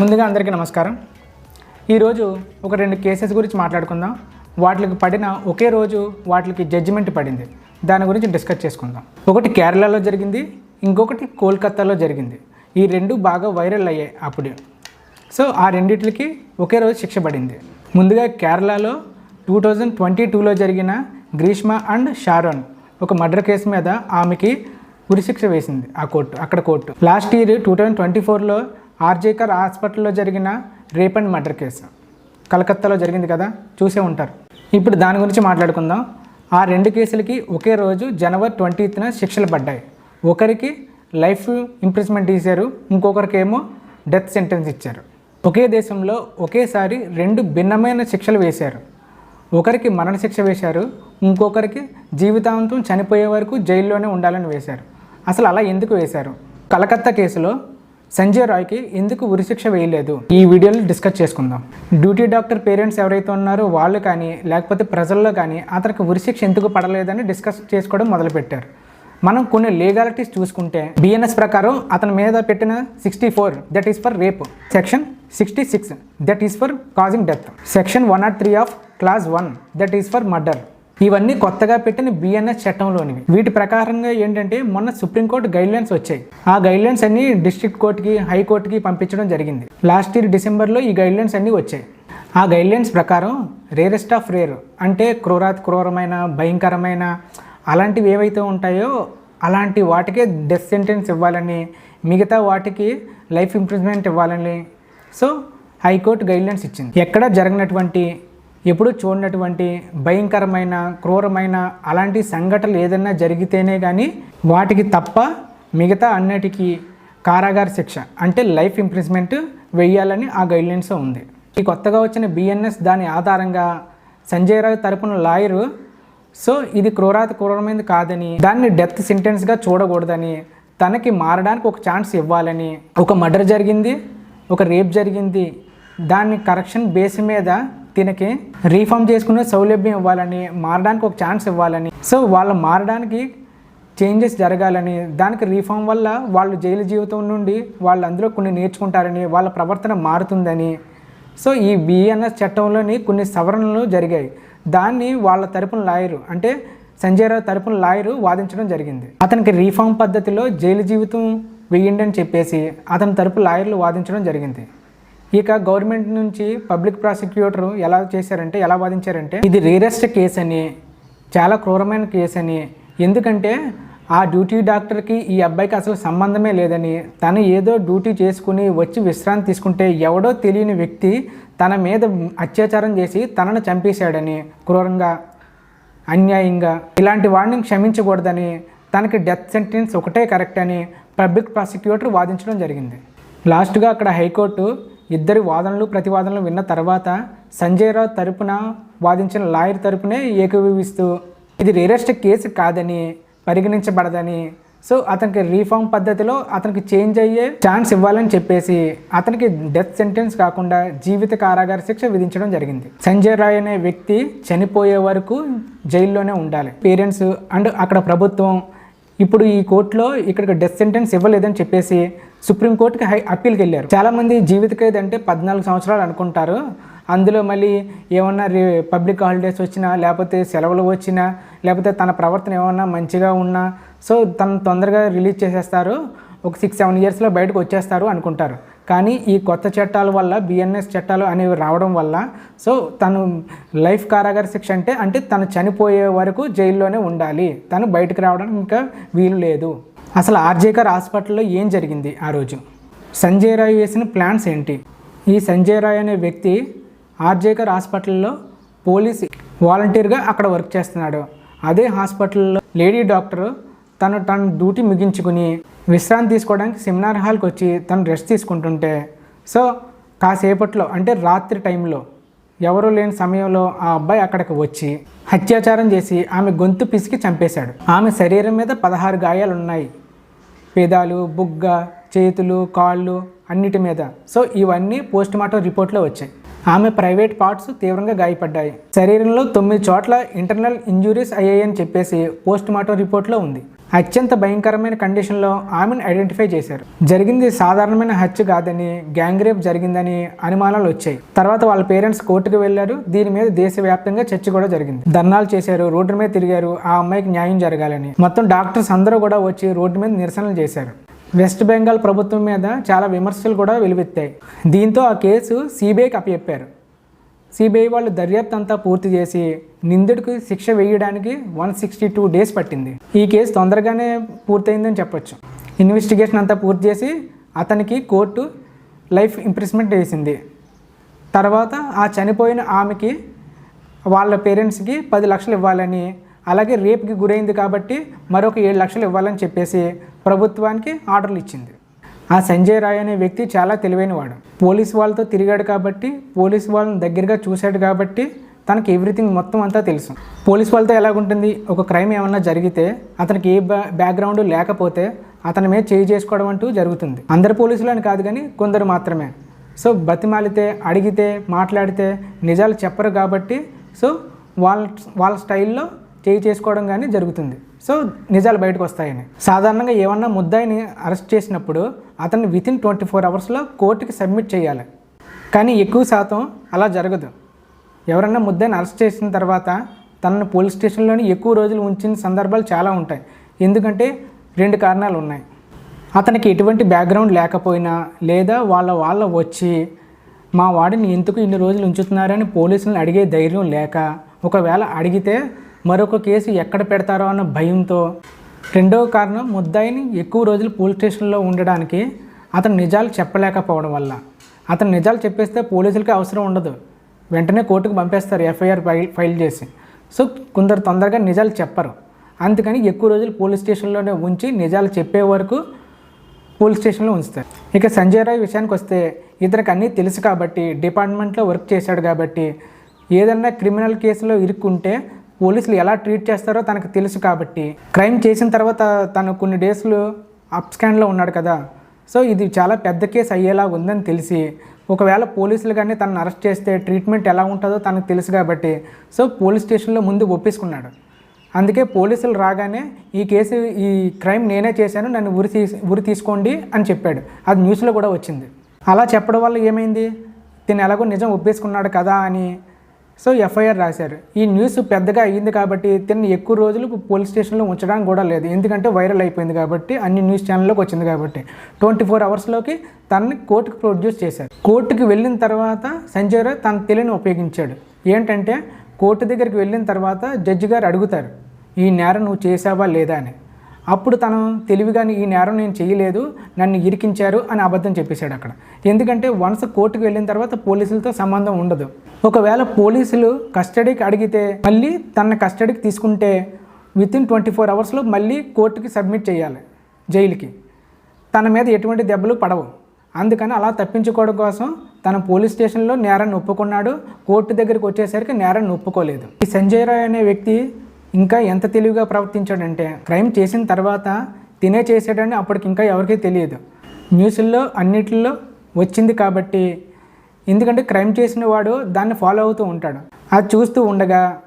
ముందుగా అందరికీ నమస్కారం. ఈరోజు ఒక రెండు కేసెస్ గురించి మాట్లాడుకుందాం. వాటికి పడిన ఒకే రోజు వాటికి జడ్జిమెంట్ పడింది. దాని గురించి డిస్కస్ చేసుకుందాం. ఒకటి కేరళలో జరిగింది ఇంకొకటి కోల్కతాలో జరిగింది. ఈ రెండు బాగా వైరల్ అయ్యాయి అప్పుడు. సో ఆ రెండిట్లకి ఒకే రోజు శిక్ష పడింది. ముందుగా కేరళలో టూ థౌజండ్ ట్వంటీ టూలో జరిగిన గ్రీష్మ అండ్ షారోన్ ఒక మర్డర్ కేసు మీద ఆమెకి ఉరిశిక్ష వేసింది ఆ కోర్టు అక్కడ court. Last year two thousand twenty ఫోర్లో ఆర్జేకర్ హాస్పిటల్లో జరిగిన రేప్ అండ్ మర్డర్ కేసు. కలకత్తాలో జరిగింది కదా చూసే ఉంటారు. ఇప్పుడు దాని గురించి మాట్లాడుకుందాం. ఆ రెండు కేసులకి ఒకే రోజు జనవరి ట్వంటీత్న శిక్షలు పడ్డాయి. ఒకరికి లైఫ్ ఇంప్రెస్మెంట్ ఇచ్చారు ఇంకొకరికేమో డెత్ సెంటెన్స్ ఇచ్చారు. ఒకే దేశంలో ఒకేసారి రెండు భిన్నమైన శిక్షలు వేశారు. ఒకరికి మరణశిక్ష వేశారు ఇంకొకరికి జీవితాంతం చనిపోయే వరకు జైల్లోనే ఉండాలని వేశారు. అసలు అలా ఎందుకు వేశారు? కలకత్తా కేసులో సంజయ్ రాయ్కి ఎందుకు ఉరిశిక్ష వేయలేదు? ఈ వీడియోలో డిస్కస్ చేసుకుందాం. డ్యూటీ డాక్టర్ పేరెంట్స్ ఎవరైతే ఉన్నారో వాళ్ళు కానీ లేకపోతే ప్రజల్లో కానీ అతనికి ఉరిశిక్ష ఎందుకు పడలేదని డిస్కస్ చేసుకోవడం మొదలుపెట్టారు. మనం కొన్ని లీగాలిటీస్ చూసుకుంటే బిఎన్ఎస్ ప్రకారం అతని మీద పెట్టిన sixty four that is for rape section sixty six that is for causing death section one not three of clause one that is for murder ఇవన్నీ కొత్తగా పెట్టిన బిఎన్ఎస్ చట్టంలోనివి. వీటి ప్రకారంగా ఏంటంటే మొన్న సుప్రీంకోర్టు గైడ్ లైన్స్ వచ్చాయి. ఆ గైడ్ లైన్స్ అన్ని డిస్ట్రిక్ట్ కోర్టుకి హైకోర్టుకి పంపించడం జరిగింది. లాస్ట్ ఇయర్ డిసెంబర్లో ఈ గైడ్ లైన్స్ అన్నీ వచ్చాయి. ఆ గైడ్ లైన్స్ ప్రకారం రేరెస్ట్ ఆఫ్ రేర్ అంటే క్రూరాత్ క్రూరమైన భయంకరమైన అలాంటివి ఏవైతే ఉంటాయో అలాంటి వాటికే డెత్ సెంటెన్స్ ఇవ్వాలని మిగతా వాటికి లైఫ్ ఇంప్రూవ్మెంట్ ఇవ్వాలని సో హైకోర్టు గైడ్లైన్స్ ఇచ్చింది. ఎక్కడ జరగనటువంటి ఎప్పుడు చూడనటువంటి భయంకరమైన క్రూరమైన అలాంటి సంఘటనలు ఏదైనా జరిగితేనే కానీ వాటికి తప్ప మిగతా అన్నిటికీ కారాగార శిక్ష అంటే లైఫ్ ఇంప్రిజ్మెంట్ వెయ్యాలని ఆ గైడ్లైన్స్ ఉంది. ఈ కొత్తగా వచ్చిన బిఎన్ఎస్ దాని ఆధారంగా సంజయ్ రావు తరపున లాయరు సో ఇది క్రూరాతి క్రూరమైనది కాదని దాన్ని డెత్ సెంటెన్స్గా చూడకూడదని తనకి మారడానికి ఒక ఛాన్స్ ఇవ్వాలని ఒక మర్డర్ జరిగింది ఒక రేప్ జరిగింది దాన్ని కరెక్షన్ బేస్ మీద తినకి రీఫామ్ చేసుకునే సౌలభ్యం ఇవ్వాలని మారడానికి ఒక ఛాన్స్ ఇవ్వాలని. సో వాళ్ళు మారడానికి చేంజెస్ జరగాలని దానికి రీఫామ్ వల్ల వాళ్ళు జైలు జీవితం నుండి వాళ్ళు అందులో కొన్ని నేర్చుకుంటారని వాళ్ళ ప్రవర్తన మారుతుందని. సో ఈ బిఎన్ఎస్ చట్టంలోని కొన్ని సవరణలు జరిగాయి. దాన్ని వాళ్ళ తరపున లాయరు అంటే సంజయ్ రావు తరపున లాయరు వాదించడం జరిగింది. అతనికి రీఫామ్ పద్ధతిలో జైలు జీవితం వెయ్యండి అని చెప్పేసి అతని తరపు లాయర్లు వాదించడం జరిగింది. ఇక గవర్నమెంట్ నుంచి పబ్లిక్ ప్రాసిక్యూటర్ ఎలా చేశారంటే ఎలా వాదించారంటే ఇది రేరెస్ట్ కేసు అని చాలా క్రూరమైన కేసు అని ఎందుకంటే ఆ డ్యూటీ డాక్టర్కి ఈ అబ్బాయికి అసలు సంబంధమే లేదని తను ఏదో డ్యూటీ చేసుకుని వచ్చి విశ్రాంతి తీసుకుంటే ఎవడో తెలియని వ్యక్తి తన మీద అత్యాచారం చేసి తనను చంపేశాడని క్రూరంగా అన్యాయంగా. ఇలాంటి వాడిని క్షమించకూడదని తనకి డెత్ సెంటెన్స్ ఒకటే కరెక్ట్ అని పబ్లిక్ ప్రాసిక్యూటర్ వాదించడం జరిగింది. లాస్ట్గా అక్కడ హైకోర్టు ఇద్దరి వాదనలు ప్రతివాదనలు విన్న తర్వాత సంజయ్ రావు తరపున వాదించిన లాయర్ తరపునే ఏకీభవిస్తూ ఇది రేరెస్ట్ కేసు కాదని పరిగణించబడదని. సో అతనికి రీఫార్మ్ పద్ధతిలో అతనికి చేంజ్ అయ్యే ఛాన్స్ ఇవ్వాలని చెప్పేసి అతనికి డెత్ సెంటెన్స్ కాకుండా జీవిత కారాగార శిక్ష విధించడం జరిగింది. సంజయ్ రాయ్ అనే వ్యక్తి చనిపోయే వరకు జైల్లోనే ఉండాలి. పేరెంట్స్ అండ్ అక్కడ ప్రభుత్వం ఇప్పుడు ఈ కోర్టులో ఇక్కడికి డెత్ సెంటెన్స్ ఇవ్వలేదని చెప్పేసి సుప్రీంకోర్టుకి హై అప్పీల్కి వెళ్ళారు. చాలామంది జీవిత ఖైదు అంటే పద్నాలుగు సంవత్సరాలు అనుకుంటారు. అందులో మళ్ళీ ఏమన్నా రి పబ్లిక్ హాలిడేస్ వచ్చినా లేకపోతే సెలవులు వచ్చినా లేకపోతే తన ప్రవర్తన ఏమన్నా మంచిగా ఉన్నా సో తను తొందరగా రిలీజ్ చేసేస్తారు. ఒక సిక్స్ సెవెన్ ఇయర్స్లో బయటకు వచ్చేస్తారు అనుకుంటారు. కానీ ఈ కొత్త చట్టాల వల్ల బిఎన్ఎస్ చట్టాలు అనేవి రావడం వల్ల సో తను లైఫ్ కారాగార శిక్ష అంటే అంటే తను చనిపోయే వరకు జైల్లోనే ఉండాలి. తను బయటకు రావడానికి ఇంకా వీలు లేదు. అసలు ఆర్జేకర్ హాస్పిటల్లో ఏం జరిగింది ఆ రోజు? సంజయ్ రాయ్ వేసిన ప్లాన్స్ ఏంటి? ఈ సంజయ్ రాయ్ అనే వ్యక్తి ఆర్జేకర్ హాస్పిటల్లో పోలీస్ వాలంటీర్గా అక్కడ వర్క్ చేస్తున్నాడు. అదే హాస్పిటల్లో లేడీ డాక్టర్ తను తన డ్యూటీ ముగించుకుని విశ్రాంతి తీసుకోవడానికి సెమినార్ హాల్కి వచ్చి తను రెస్ట్ తీసుకుంటుంటే సో కాసేపట్లో అంటే రాత్రి టైంలో ఎవరూ లేని సమయంలో ఆ అబ్బాయి అక్కడికి వచ్చి అత్యాచారం చేసి ఆమె గొంతు పిసికి చంపేశాడు. ఆమె శరీరం మీద పదహారు గాయాలు ఉన్నాయి పేదాలు బుగ్గ చేతులు కాళ్ళు అన్నిటి మీద. సో ఇవన్నీ పోస్ట్ మార్టం రిపోర్ట్లో వచ్చాయి. ఆమె ప్రైవేట్ పార్ట్స్ తీవ్రంగా గాయపడ్డాయి. శరీరంలో తొమ్మిది చోట్ల ఇంటర్నల్ ఇంజురీస్ అయ్యాయని చెప్పేసి పోస్ట్ మార్టం రిపోర్ట్లో ఉంది. అత్యంత భయంకరమైన కండిషన్లో ఆమెను ఐడెంటిఫై చేశారు. జరిగింది సాధారణమైన హత్య కాదని గ్యాంగ్ రేప్ జరిగిందని అనుమానాలు వచ్చాయి. తర్వాత వాళ్ళ పేరెంట్స్ కోర్టుకు వెళ్ళారు దీని మీద దేశవ్యాప్తంగా చర్చ కూడా జరిగింది. ధర్నాలు చేశారు. రోడ్డు మీద తిరిగారు. ఆ అమ్మాయికి న్యాయం జరగాలని. మొత్తం డాక్టర్స్ అందరూ కూడా వచ్చి రోడ్డు మీద నిరసనలు చేశారు. వెస్ట్ బెంగాల్ ప్రభుత్వం మీద చాలా విమర్శలు కూడా వెలువెత్తాయి. దీంతో ఆ కేసు సిబిఐకి అప్పచెప్పారు. సిబిఐ వాళ్ళు దర్యాప్తు అంతా పూర్తి చేసి నిందితుడికి శిక్ష వేయడానికి వన్ సిక్స్టీ టూ డేస్ పట్టింది. ఈ కేసు తొందరగానే పూర్తయిందని చెప్పొచ్చు. ఇన్వెస్టిగేషన్ అంతా పూర్తి చేసి అతనికి కోర్టు లైఫ్ ఇంప్రెస్మెంట్ వేసింది. తర్వాత ఆ చనిపోయిన ఆమెకి వాళ్ళ పేరెంట్స్కి పది లక్షలు ఇవ్వాలని అలాగే రేపుకి గురైంది కాబట్టి మరొక ఏడు లక్షలు ఇవ్వాలని చెప్పేసి ప్రభుత్వానికి ఆర్డర్లు ఇచ్చింది. ఆ సంజయ్ రాయ్ అనే వ్యక్తి చాలా తెలివైనవాడు. పోలీస్ వాళ్ళతో తిరిగాడు కాబట్టి పోలీస్ వాళ్ళని దగ్గరగా చూశాడు కాబట్టి తనకి ఎవ్రీథింగ్ మొత్తం అంతా తెలుసు. పోలీస్ వాళ్ళతో ఎలాగుంటుంది? ఒక క్రైమ్ ఏమన్నా జరిగితే అతనికి ఏ బ్యా బ్యాక్గ్రౌండ్ లేకపోతే అతని మీద చేయి చేసుకోవడం అంటూ జరుగుతుంది. అందరు పోలీసులు అని కాదు కానీ కొందరు మాత్రమే. సో బతిమాలితే అడిగితే మాట్లాడితే నిజాలు చెప్పరు కాబట్టి సో వాళ్ళ వాళ్ళ స్టైల్లో చేయి చేసుకోవడం కానీ జరుగుతుంది. సో నిజాలు బయటకు వస్తాయని. సాధారణంగా ఏమన్నా ముద్దాయిని అరెస్ట్ చేసినప్పుడు అతన్ని వితిన్ ట్వంటీ ఫోర్ అవర్స్లో కోర్టుకి సబ్మిట్ చేయాలి. కానీ ఎక్కువ శాతం అలా జరగదు. ఎవరన్నా ముద్దాయిని అరెస్ట్ చేసిన తర్వాత తనను పోలీస్ స్టేషన్లోని ఎక్కువ రోజులు ఉంచిన సందర్భాలు చాలా ఉంటాయి. ఎందుకంటే రెండు కారణాలు ఉన్నాయి. అతనికి ఎటువంటి బ్యాక్గ్రౌండ్ లేకపోయినా లేదా వాళ్ళ వాళ్ళ వచ్చి మా వాడిని ఎందుకు ఇన్ని రోజులు ఉంచుతున్నారని పోలీసులను అడిగే ధైర్యం లేక ఒకవేళ అడిగితే మరొక కేసు ఎక్కడ పెడతారో అన్న భయంతో రెండవ కారణం ముద్దాయిని ఎక్కువ రోజులు పోలీస్ స్టేషన్లో ఉండడానికి అతను నిజాలు చెప్పలేకపోవడం వల్ల. అతను నిజాలు చెప్పేస్తే పోలీసులకి అవసరం ఉండదు. వెంటనే కోర్టుకు పంపేస్తారు ఎఫ్ఐఆర్ ఫైల్ ఫైల్ చేసి. సో కొందరు తొందరగా నిజాలు చెప్పరు. అందుకని ఎక్కువ రోజులు పోలీస్ స్టేషన్లోనే ఉంచి నిజాలు చెప్పే వరకు పోలీస్ స్టేషన్లో ఉంచుతారు. ఇక సంజయ్ రాయ్ విషయానికి వస్తే ఇతనికి అన్నీ తెలుసు కాబట్టి డిపార్ట్మెంట్లో వర్క్ చేశాడు కాబట్టి ఏదన్నా క్రిమినల్ కేసులో ఇరుక్కుంటే పోలీసులు ఎలా ట్రీట్ చేస్తారో తనకు తెలుసు కాబట్టి క్రైమ్ చేసిన తర్వాత తను కొన్ని డేస్లు అప్ స్కాన్లో ఉన్నాడు కదా. సో ఇది చాలా పెద్ద కేసు అయ్యేలా ఉందని తెలిసి ఒకవేళ పోలీసులు కానీ తనను అరెస్ట్ చేస్తే ట్రీట్మెంట్ ఎలా ఉంటుందో తనకు తెలుసు కాబట్టి. సో పోలీస్ స్టేషన్లో ముందు ఒప్పేసుకున్నాడు. అందుకే పోలీసులు రాగానే ఈ కేసు ఈ క్రైమ్ నేనే చేశాను నన్ను ఉరి తీసి ఉరి తీసుకోండి అని చెప్పాడు. అది న్యూస్లో కూడా వచ్చింది. అలా చెప్పడం వల్ల ఏమైంది? తిను ఎలాగో నిజం ఒప్పేసుకున్నాడు కదా అని సో ఎఫ్ఐఆర్ రాశారు. ఈ న్యూస్ పెద్దగా అయ్యింది కాబట్టి తిన్ని ఎక్కువ రోజులు పోలీస్ స్టేషన్లో ఉంచడానికి కూడా లేదు. ఎందుకంటే వైరల్ అయిపోయింది కాబట్టి అన్ని న్యూస్ ఛానల్లోకి వచ్చింది కాబట్టి ట్వంటీ ఫోర్ అవర్స్లోకి తనని కోర్టుకు ప్రొడ్యూస్ చేశారు. కోర్టుకి వెళ్ళిన తర్వాత సంజయ్ రాయ్ తన తెలివిని ఉపయోగించాడు. ఏంటంటే కోర్టు దగ్గరికి వెళ్ళిన తర్వాత జడ్జి గారు అడుగుతారు ఈ నేరం నువ్వు చేసావా లేదా అని. అప్పుడు తను తెలివిగా ఈ నేరం నేను చేయలేదు నన్ను ఇరికించారు అని అబద్ధం చెప్పేశాడు అక్కడ. ఎందుకంటే వన్స్ కోర్టుకు వెళ్ళిన తర్వాత పోలీసులతో సంబంధం ఉండదు. ఒకవేళ పోలీసులు కస్టడీకి అడిగితే మళ్ళీ తన కస్టడీకి తీసుకుంటే విత్ ఇన్ ట్వంటీ ఫోర్ అవర్స్లో మళ్ళీ కోర్టుకి సబ్మిట్ చేయాలి జైలుకి. తన మీద ఎటువంటి దెబ్బలు పడవు. అందుకని అలా తప్పించుకోవడం కోసం తన పోలీస్ స్టేషన్లో నేరాన్ని ఒప్పుకున్నాడు. కోర్టు దగ్గరికి వచ్చేసరికి నేరాన్ని ఒప్పుకోలేదు. ఈ సంజయ్ రాయ్ అనే వ్యక్తి ఇంకా ఎంత తెలివిగా ప్రవర్తించాడంటే క్రైమ్ చేసిన తర్వాత తినే చేసాడని అప్పటికి ఇంకా ఎవరికీ తెలియదు. న్యూస్ల్లో అన్నిటిలో వచ్చింది కాబట్టి ఎందుకంటే క్రైమ్ చేసిన వాడు దాన్ని ఫాలో అవుతూ ఉంటాడు. అది చూస్తూ ఉండగా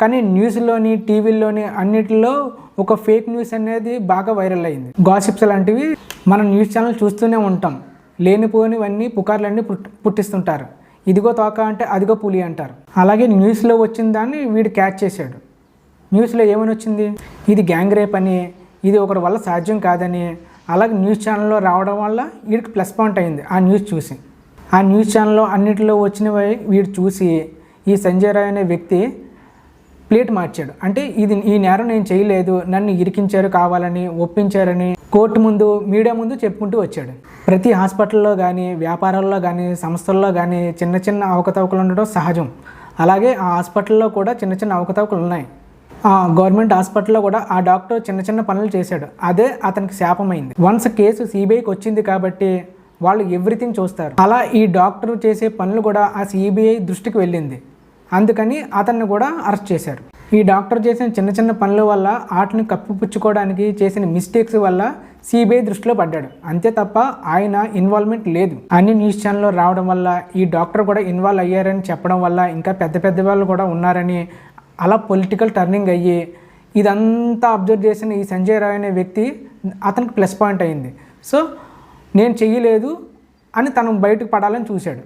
కానీ న్యూస్లోని టీవీల్లోని అన్నిటిలో ఒక ఫేక్ న్యూస్ అనేది బాగా వైరల్ అయింది. గాసిప్స్ లాంటివి మనం న్యూస్ ఛానల్ చూస్తూనే ఉంటాం. లేనిపోనివన్నీ పుకార్లన్నీ పుట్టి పుట్టిస్తుంటారు. ఇదిగో తోక అంటే అదిగో పులి అంటారు. అలాగే న్యూస్లో వచ్చిన దాన్ని వీడు క్యాచ్ చేశాడు. న్యూస్లో ఏమని వచ్చింది? ఇది గ్యాంగ్ రేప్ అని ఇది ఒకరి వల్ల సాధ్యం కాదని. అలాగే న్యూస్ ఛానల్లో రావడం వల్ల వీడికి ప్లస్ పాయింట్ అయింది ఆ న్యూస్ చూసి. ఆ న్యూస్ ఛానల్లో అన్నింటిలో వచ్చినవి వీడు చూసి ఈ సంజయ్ రాయ్ అనే వ్యక్తి ప్లేట్ మార్చాడు. అంటే ఇది ఈ నేరం నేను చేయలేదు నన్ను ఇరికించారు కావాలని ఒప్పించారని కోర్టు ముందు మీడియా ముందు చెప్పుకుంటూ వచ్చాడు. ప్రతి హాస్పిటల్లో కానీ వ్యాపారాల్లో కానీ సంస్థల్లో కానీ చిన్న చిన్న అవకతవకలు ఉండడం సహజం. అలాగే ఆ హాస్పిటల్లో కూడా చిన్న చిన్న అవకతవకలు ఉన్నాయి. గవర్నమెంట్ హాస్పిటల్లో కూడా ఆ డాక్టర్ చిన్న చిన్న పనులు చేశాడు. అదే అతనికి శాపమైంది. వన్స్ కేసు సిబిఐకి వచ్చింది కాబట్టి వాళ్ళు ఎవ్రీథింగ్ చూస్తారు. అలా ఈ డాక్టర్ చేసే పనులు కూడా ఆ సిబిఐ దృష్టికి వెళ్ళింది. అందుకని అతన్ని కూడా అరెస్ట్ చేశారు. ఈ డాక్టర్ చేసిన చిన్న చిన్న పనుల వల్ల వాటిని కప్పిపుచ్చుకోవడానికి చేసిన మిస్టేక్స్ వల్ల సిబిఐ దృష్టిలో పడ్డాడు. అంతే తప్ప ఆయన ఇన్వాల్వ్మెంట్ లేదు. అన్ని న్యూస్ ఛానల్లో రావడం వల్ల ఈ డాక్టర్ కూడా ఇన్వాల్వ్ అయ్యారని చెప్పడం వల్ల ఇంకా పెద్ద పెద్ద వాళ్ళు కూడా ఉన్నారని అలా పొలిటికల్ టర్నింగ్ అయ్యి ఇదంతా అబ్జర్వ్ చేసిన ఈ సంజయ్ రాయ్ అనే వ్యక్తి అతనికి ప్లస్ పాయింట్ అయింది. సో నేను చెయ్యలేదు అని తను బయటకు పడాలని చూశాడు.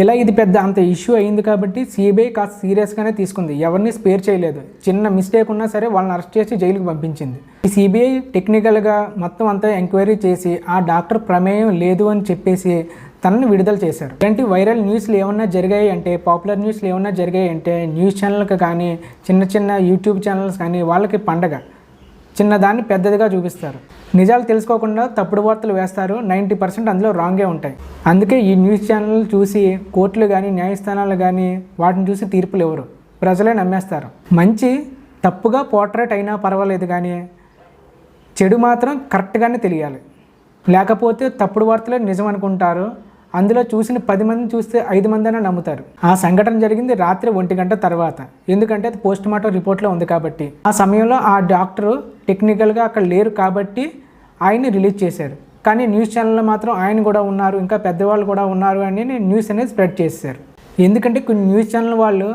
ఇలా ఇది పెద్ద అంత ఇష్యూ అయింది కాబట్టి సిబిఐ కాస్త సీరియస్గానే తీసుకుంది. ఎవరిని స్పేర్ చేయలేదు. చిన్న మిస్టేక్ ఉన్నా సరే వాళ్ళని అరెస్ట్ చేసి జైలుకి పంపించింది. ఈ సిబిఐ టెక్నికల్గా మొత్తం అంతా ఎంక్వైరీ చేసి ఆ డాక్టర్ ప్రమేయం లేదు అని చెప్పేసి తనని విడుదల చేశారు. ఇలాంటి వైరల్ న్యూస్లు ఏమన్నా జరిగాయి అంటే పాపులర్ న్యూస్లు ఏమన్నా జరిగాయి అంటే న్యూస్ ఛానల్కి కానీ చిన్న చిన్న యూట్యూబ్ ఛానల్స్ కానీ వాళ్ళకి పండగ. చిన్నదాన్ని పెద్దదిగా చూపిస్తారు. నిజాలు తెలుసుకోకుండా తప్పుడు వార్తలు వేస్తారు. నైంటీ పర్సెంట్ అందులో రాంగే ఉంటాయి. అందుకే ఈ న్యూస్ ఛానల్ చూసి కోర్టులు కానీ న్యాయస్థానాలు కానీ వాటిని చూసి తీర్పులు ఇవ్వరు. ప్రజలే నమ్మేస్తారు. మంచి తప్పుగా పోర్ట్రేట్ అయినా పర్వాలేదు కానీ చెడు మాత్రం కరెక్ట్గానే తెలియాలి. లేకపోతే తప్పుడు వార్తలే నిజం అనుకుంటారు అందులో చూసిన పది మంది చూస్తే ఐదు మంది అయినా నమ్ముతారు. ఆ సంఘటన జరిగింది రాత్రి ఒంటి గంట తర్వాత. ఎందుకంటే అది పోస్ట్ మార్టం రిపోర్ట్లో ఉంది కాబట్టి. ఆ సమయంలో ఆ డాక్టరు టెక్నికల్గా అక్కడ లేరు కాబట్టి ఆయన్ని రిలీజ్ చేశారు. కానీ న్యూస్ ఛానల్లో మాత్రం ఆయన కూడా ఉన్నారు ఇంకా పెద్దవాళ్ళు కూడా ఉన్నారు అని న్యూస్ అనేది స్ప్రెడ్ చేశారు. ఎందుకంటే కొన్ని న్యూస్ ఛానల్ వాళ్ళు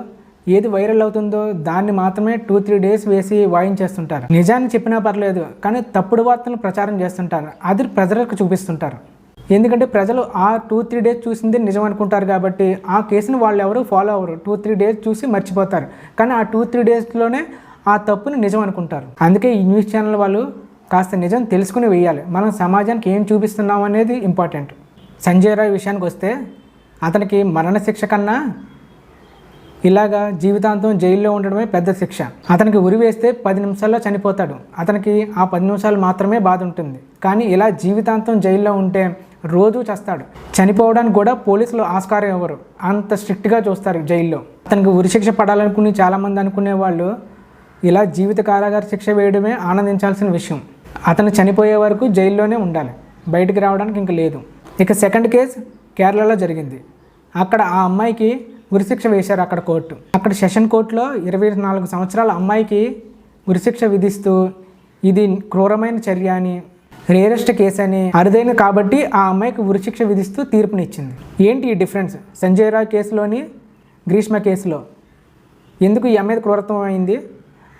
ఏది వైరల్ అవుతుందో దాన్ని మాత్రమే టూ త్రీ డేస్ వేసి వాయించేస్తుంటారు. నిజాన్ని చెప్పినా పర్లేదు కానీ తప్పుడు వార్తలను ప్రచారం చేస్తుంటారు. అది ప్రజలకు చూపిస్తుంటారు. ఎందుకంటే ప్రజలు ఆ టూ త్రీ డేస్ చూసింది నిజం అనుకుంటారు కాబట్టి ఆ కేసుని వాళ్ళు ఎవరు ఫాలో అవ్వరు. టూ త్రీ డేస్ చూసి మర్చిపోతారు. కానీ ఆ టూ త్రీ డేస్లోనే ఆ తప్పుని నిజం అనుకుంటారు. అందుకే ఈ న్యూస్ ఛానల్ వాళ్ళు కాస్త నిజం తెలుసుకుని వేయాలి. మనం సమాజానికి ఏం చూపిస్తున్నాం అనేది ఇంపార్టెంట్. సంజయ్ రాయ్ విషయానికి వస్తే అతనికి మరణశిక్ష కన్నా ఇలాగా జీవితాంతం జైల్లో ఉండడమే పెద్ద శిక్ష. అతనికి ఉరి వేస్తే పది నిమిషాల్లో చనిపోతాడు. అతనికి ఆ పది నిమిషాలు మాత్రమే బాధ ఉంటుంది. కానీ ఇలా జీవితాంతం జైల్లో ఉంటే రోజు చేస్తాడు. చనిపోవడానికి కూడా పోలీసులు ఆస్కారం ఇవ్వరు అంత స్ట్రిక్ట్గా చూస్తారు జైల్లో. అతనికి ఉరిశిక్ష పడాలనుకుని చాలామంది అనుకునే వాళ్ళు ఇలా జీవిత కారాగార శిక్ష వేయడమే ఆనందించాల్సిన విషయం. అతను చనిపోయే వరకు జైల్లోనే ఉండాలి. బయటికి రావడానికి ఇంక లేదు. ఇక సెకండ్ కేసు కేరళలో జరిగింది. అక్కడ ఆ అమ్మాయికి ఉరిశిక్ష వేశారు అక్కడ కోర్టు. అక్కడ సెషన్ కోర్టులో ఇరవై నాలుగు సంవత్సరాల అమ్మాయికి ఉరిశిక్ష విధిస్తూ ఇది క్రూరమైన చర్య అని రేరెస్ట్ కేసు అని అరుదైన కాబట్టి ఆ అమ్మాయికి ఉరిశిక్ష విధిస్తూ తీర్పునిచ్చింది. ఏంటి ఈ డిఫరెన్స్? సంజయ్ రాయ్ కేసులోని గ్రీష్మ కేసులో? ఎందుకు ఈ అమ్మాయి క్రూరత్వం అయింది?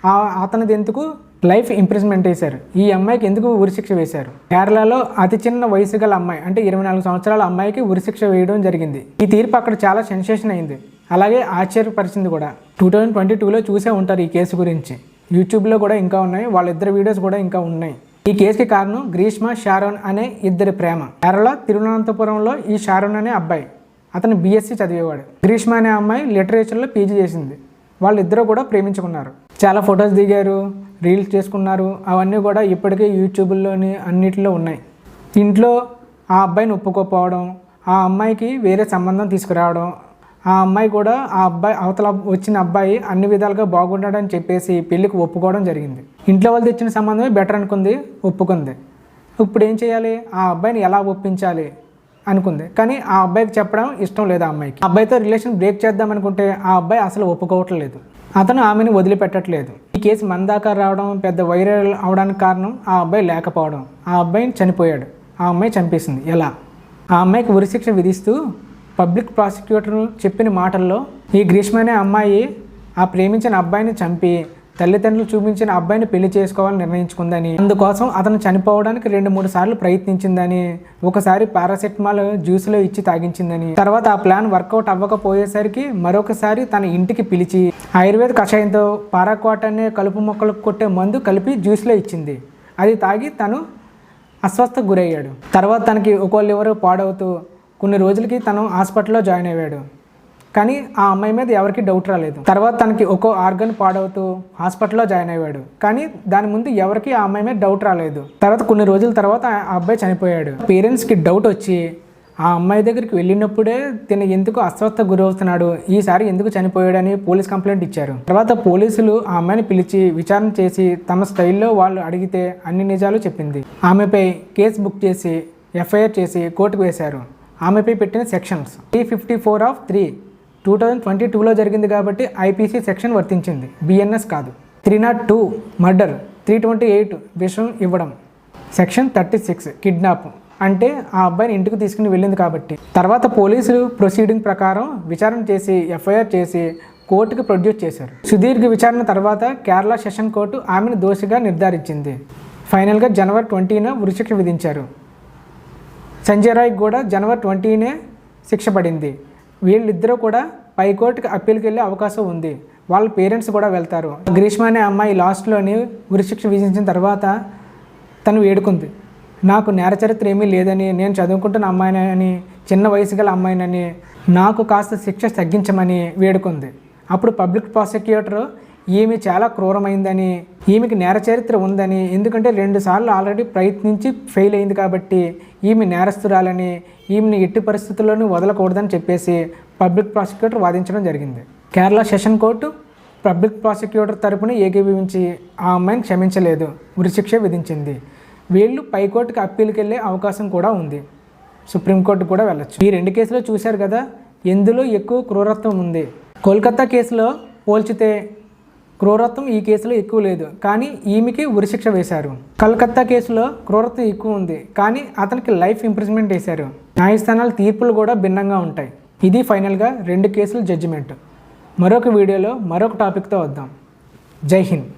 ఆ అతనిది ఎందుకు లైఫ్ ఇంప్రెస్మెంట్ వేశారు? ఈ అమ్మాయికి ఎందుకు ఉరిశిక్ష వేశారు? కేరళలో అతి చిన్న వయసు గల అమ్మాయి అంటే ఇరవై నాలుగు సంవత్సరాల అమ్మాయికి ఉరిశిక్ష వేయడం జరిగింది. ఈ తీర్పు అక్కడ చాలా సెన్సేషన్ అయింది. అలాగే ఆశ్చర్యపరిచింది కూడా. టూ థౌజండ్ ట్వంటీ టూలో చూసే ఉంటారు ఈ కేసు గురించి. యూట్యూబ్లో కూడా ఇంకా ఉన్నాయి. వాళ్ళిద్దరు వీడియోస్ కూడా ఇంకా ఉన్నాయి. ఈ కేసుకి కారణం గ్రీష్మ షారోన్ అనే ఇద్దరి ప్రేమ. కేరళ తిరువనంతపురంలో ఈ షారోన్ అనే అబ్బాయి. అతను బీఎస్సీ చదివేవాడు. గ్రీష్మ అనే అమ్మాయి లిటరేచర్లో పీజీ చేసింది. వాళ్ళిద్దరూ కూడా ప్రేమించుకున్నారు. చాలా ఫొటోస్ దిగారు రీల్స్ చేసుకున్నారు. అవన్నీ కూడా ఇప్పటికే యూట్యూబ్లోని అన్నిటిలో ఉన్నాయి. ఇంట్లో ఆ అబ్బాయిని ఒప్పుకోకపోవడం ఆ అమ్మాయికి వేరే సంబంధం తీసుకురావడం ఆ అమ్మాయి కూడా ఆ అబ్బాయి అవతల వచ్చిన అబ్బాయి అన్ని విధాలుగా బాగుంటాడని చెప్పేసి పెళ్ళికి ఒప్పుకోవడం జరిగింది. ఇంట్లో వాళ్ళు తెచ్చిన సంబంధమే బెటర్ అనుకుంది ఒప్పుకుంది. ఇప్పుడు ఏం చేయాలి? ఆ అబ్బాయిని ఎలా ఒప్పించాలి? అనుకుంది. కానీ ఆ అబ్బాయికి చెప్పడం ఇష్టం లేదు ఆ అమ్మాయికి. అబ్బాయితో రిలేషన్ బ్రేక్ చేద్దాం అనుకుంటే ఆ అబ్బాయి అసలు ఒప్పుకోవట్లేదు అతను ఆమెను వదిలిపెట్టట్లేదు. ఈ కేసు మన దాకా రావడం పెద్ద వైరల్ అవడానికి కారణం ఆ అబ్బాయి లేకపోవడం. ఆ అబ్బాయిని చనిపోయాడు. ఆ అమ్మాయి చంపేసింది. ఎలా? ఆ అమ్మాయికి ఉరిశిక్ష విధిస్తూ పబ్లిక్ ప్రాసిక్యూటర్ చెప్పిన మాటల్లో ఈ గ్రీష్మ అనే అమ్మాయి ఆ ప్రేమించిన అబ్బాయిని చంపి తల్లిదండ్రులు చూపించిన అబ్బాయిని పెళ్ళి చేసుకోవాలని నిర్ణయించుకుందని. అందుకోసం అతను చనిపోవడానికి రెండు మూడు సార్లు ప్రయత్నించిందని ఒకసారి పారాసెటమాల్ జ్యూస్లో ఇచ్చి తాగించిందని. తర్వాత ఆ ప్లాన్ వర్కౌట్ అవ్వకపోయేసరికి మరొకసారి తన ఇంటికి పిలిచి ఆయుర్వేద కషాయంతో పారాక్వాట్ అనే కలుపు మొక్కలకు కొట్టే మందు కలిపి జ్యూస్లో ఇచ్చింది. అది తాగి తను అస్వస్థకు గురయ్యాడు. తర్వాత తనకి ఒకళ్ళు లివర్ పాడవుతూ కొన్ని రోజులకి తను హాస్పిటల్లో జాయిన్ అయ్యాడు. కానీ ఆ అమ్మాయి మీద ఎవరికి డౌట్ రాలేదు. తర్వాత తనకి ఒక్కో ఆర్గన్ పాడవుతూ హాస్పిటల్లో జాయిన్ అయ్యాడు. కానీ దాని ముందు ఎవరికి ఆ అమ్మాయి మీద డౌట్ రాలేదు. తర్వాత కొన్ని రోజుల తర్వాత ఆ అబ్బాయి చనిపోయాడు. పేరెంట్స్కి డౌట్ వచ్చి ఆ అమ్మాయి దగ్గరికి వెళ్ళినప్పుడే తిన ఎందుకు అస్వస్థ గురవుతున్నాడు? ఈసారి ఎందుకు చనిపోయాడని పోలీస్ కంప్లైంట్ ఇచ్చారు. తర్వాత పోలీసులు ఆ అమ్మాయిని పిలిచి విచారణ చేసి తమ స్టైల్లో వాళ్ళు అడిగితే అన్ని నిజాలు చెప్పింది. ఆమెపై కేసు బుక్ చేసి ఎఫ్ఐఆర్ చేసి కోర్టుకు వేశారు. ఆమెపై పెట్టిన sections. Three fifty four of three two thousand twenty టూలో జరిగింది కాబట్టి ఐపీసీ సెక్షన్ వర్తించింది. బిఎన్ఎస్ కాదు. Three not two murder three twenty eight విషం ఇవ్వడం. సెక్షన్ థర్టీ సిక్స్ కిడ్నాప్ అంటే ఆ అబ్బాయిని ఇంటికి తీసుకుని వెళ్ళింది కాబట్టి. తర్వాత పోలీసులు ప్రొసీడింగ్ ప్రకారం విచారణ చేసి ఎఫ్ఐఆర్ చేసి కోర్టుకు ప్రొడ్యూస్ చేశారు. సుదీర్ఘ విచారణ తర్వాత కేరళ సెషన్ కోర్టు ఆమెను దోషిగా నిర్ధారించింది. ఫైనల్గా జనవరి ట్వంటీన ఉరిశిక్ష విధించారు. సంజయ్ రాయ్ కూడా జనవరి ట్వంటీనే శిక్ష పడింది వీళ్ళిద్దరూ కూడా పైకోర్టుకి అప్పీల్కి వెళ్ళే అవకాశం ఉంది. వాళ్ళ పేరెంట్స్ కూడా వెళ్తారు. గ్రీష్మ అనే అమ్మాయి లాస్ట్లోని ఉరిశిక్ష విధించిన తర్వాత తను వేడుకుంది. నాకు నేర చరిత్ర ఏమీ లేదని నేను చదువుకుంటున్న అమ్మాయినని చిన్న వయసు గల అమ్మాయినని నాకు కాస్త శిక్ష తగ్గించమని వేడుకుంది. అప్పుడు పబ్లిక్ ప్రాసిక్యూటర్ ఈమె చాలా క్రూరమైందని ఈమెకి నేర చరిత్ర ఉందని ఎందుకంటే రెండుసార్లు ఆల్రెడీ ప్రయత్నించి ఫెయిల్ అయింది కాబట్టి ఈమె నేరస్తురాలని ఈమెని ఎట్టి పరిస్థితుల్లోనూ వదలకూడదని చెప్పేసి పబ్లిక్ ప్రాసిక్యూటర్ వాదించడం జరిగింది. Kerala session court public prosecutor తరపున ఏకీభవించి ఆ అమ్మాయిని క్షమించలేదు ఉరిశిక్ష విధించింది. వీళ్ళు పైకోర్టుకి అప్పీల్కి వెళ్ళే అవకాశం కూడా ఉంది. సుప్రీంకోర్టు కూడా వెళ్ళచ్చు. ఈ రెండు కేసులు చూశారు కదా ఎందులో ఎక్కువ క్రూరత్వం ఉంది. కోల్కతా కేసులో పోల్చితే క్రూరత్వం ఈ కేసులో ఎక్కువ లేదు. కానీ ఈమెకి ఉరిశిక్ష వేశారు. కలకత్తా కేసులో క్రూరత్వం ఎక్కువ ఉంది. కానీ అతనికి లైఫ్ ఇంప్రిజ్మెంట్ వేశారు. న్యాయస్థానాల తీర్పులు కూడా భిన్నంగా ఉంటాయి. ఇది ఫైనల్గా రెండు కేసుల జడ్జిమెంట్ మరొక వీడియోలో మరొక టాపిక్తో వద్దాం. జై హింద్.